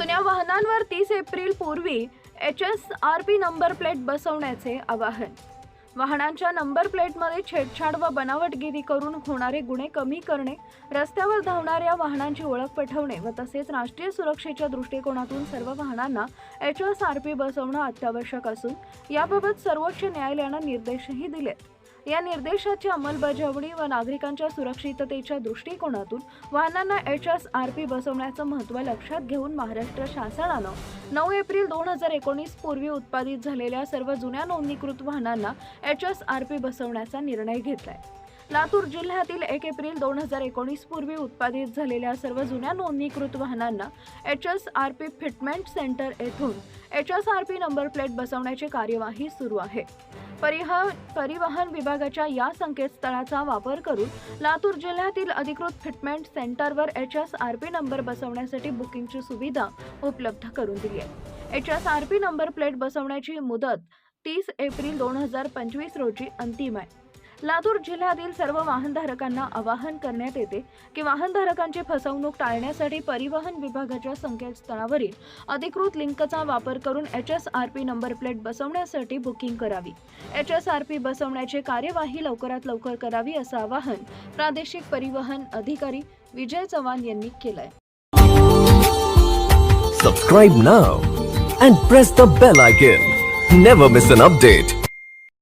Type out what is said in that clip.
जुन्या वाहनांवर तीस एप्रिल पूर्वी H S R P number plate बसवण्याचे आवाहन. वाहनांच्या नंबर प्लेटमध्ये छेडछाड व बनावटगिरी करून होणारे गुन्हे कमी करणे रस्त्यावर धावणाऱ्या वाहनांची ओळख पटवणे व तसेच राष्ट्रीय सुरक्षेच्या दृष्टिकोनातून सर्व वाहनांना एच एस आर पी बसवणं अत्यावश्यक असून याबाबत सर्वोच्च न्यायालयानं निर्देशही दिलेत. या निर्देशाची अंमलबजावणी व नागरिकांच्या सुरक्षिततेच्या दृष्टिकोनातून वाहनांना एच एस आर पी बसवण्याचं महत्त्व लक्षात घेऊन महाराष्ट्र शासनानं नऊ एप्रिल दोन हजार एकोणीस पूर्वी उत्पादित झालेल्या सर्व जुन्या नोंदणीकृत वाहनांना एच एस आर पी बसवण्याचा निर्णय घेतलाय. लातूर जिल्ह्यातील एक एप्रिल दोन हजार एकोणीस पूर्वी उत्पादित झालेल्या सर्व जुन्या नोंदणीकृत वाहनांना H S R P fitment centre येथून H S R P number plate बसवण्याची कार्यवाही सुरू आहे. परिहा परिवहन विभागाच्या या संकेतस्थळाचा वापर करून लातूर जिल्ह्यातील अधिकृत fitment सेंटरवर H S R P number बसवण्यासाठी बुकिंगची सुविधा उपलब्ध करून दिली आहे. H S R P number plate बसवण्याची मुदत तीस एप्रिल दोन हजार पंचवीस रोजी अंतिम आहे. लातूर जिल्ह्यातील सर्व वाहनधारकांना आवाहन करण्यात येते की वाहनधारकांची फसवणूक टाळण्यासाठी परिवहन विभागाच्या संकेतस्थळावरील अधिकृत लिंकचा वापर करून H S R P number plate बसवण्यासाठी बुकिंग करावी. एच एस आर पी बसवण्याची कार्यवाही लवकरात लवकर करावी असं आवाहन प्रादेशिक परिवहन अधिकारी विजय चव्हाण यांनी केलंय. Subscribe now and press the bell icon never miss an update